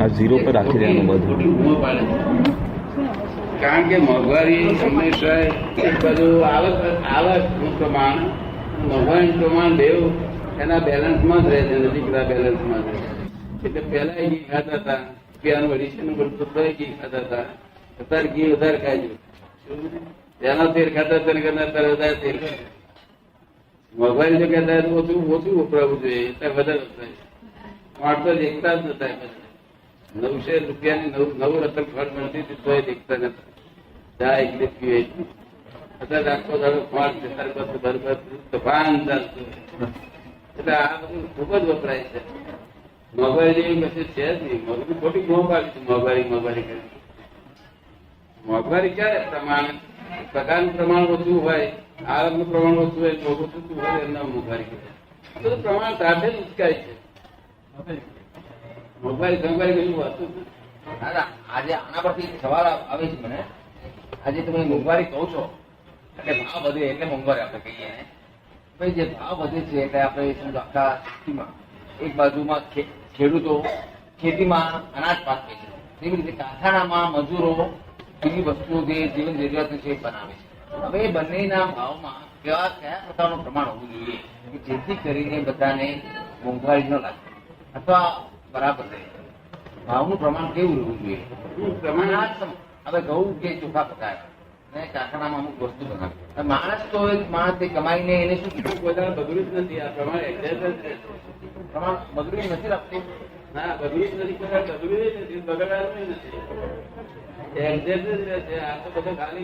આ ઝીરો પર રાખી દેવાનું બધું. ખોટી બૂમો પાડે છે. કારણ કે મોંઘવારી હંમેશા એક પ્રમાણ મોંઘવારીનું પ્રમાણ બેવ એના બેલેન્સમાં જ રહે છે નજીકના બેલેન્સમાં જ એટલે પહેલા ઘી ખાતા હતા. કે આનું એડિશનનું બધું ઘી ખાતા હતા. અત્યારે ઘી વધારે ખાય છે પહેલા તેલ ખાતા હતા ને કરતા અત્યારે વધારે તેલ ખાય મોંઘવારી જો કહેતા ઓછું ઓછું વપરાવું જોઈએ. એટલે વધારે વપરાય. માણસો એકતા જ નતા નવસે રૂપિયાની નવ નવ રતન ફળ મળતી હતી તોય દેખતા નતા ચા એકલી પીવે અત્યારે આખો દાડો ફળ છે. તારે બધું બરોબર તોફાન ચાલતું એટલે આ બધું ખૂબ જ વપરાય છે. મોબાઈલ જેવી પછી છે જ નહીં. મોબાઈલ ખોટી મોં પાડી છે. મોંઘવારી મોંઘવારી કરી. મોંઘવારી ક્યારે પ્રમાણ? પગારનું પ્રમાણ ઓછું હોય આવકનું પ્રમાણ ઓછું હોય મોંઘું થતું હોય, એમના મોંઘવારી. આ પ્રમાણ સાથે જ ઉચકાય છે. મોંઘવારી સંઘવારી કશું હોતું આજે આના પરથી સવાલ આવે છે મને. આજે તમે મોંઘવારી કહો છો, એટલે ભાવ વધે એટલે મોંઘવારી આપણે કહીએ. ને ભાઈ, જે ભાવ વધે છે એટલે આપણે સમજો આખા ખેતીમાં, એક બાજુમાં ખેડૂતો ખેતીમાં અનાજ પાક છે. તેવી રીતે કારખાનામાં મજૂરો બીજી વસ્તુઓ જે જીવન જરૂરિયાત છે એ બનાવે છે. હવે એ બંનેના ભાવમાં કેવા કયા પ્રકારનું પ્રમાણ હોવું જોઈએ કે જેથી કરીને બધાને મોંઘવારી ન લાગે. અથવા બરાબર રહે. ભાવનું પ્રમાણ કેવું રહેવું જોઈએ? પ્રમાણ? હવે ઘઉં કે ચોખા પકાય ને કારખાનામાં અમુક વસ્તુ બનાવે. માણસ તો એક માણસ કમાઈને એને શું કીધું? બધા બગડ્યું જ નથી. આ પ્રમાણે. પ્રમાણ બગડી નથી રાખતું. ના બગડ્યું જ નથી નથી બગડવાનું નથી. એડજસ્ટ જ રહે આ તો બધું ખાલી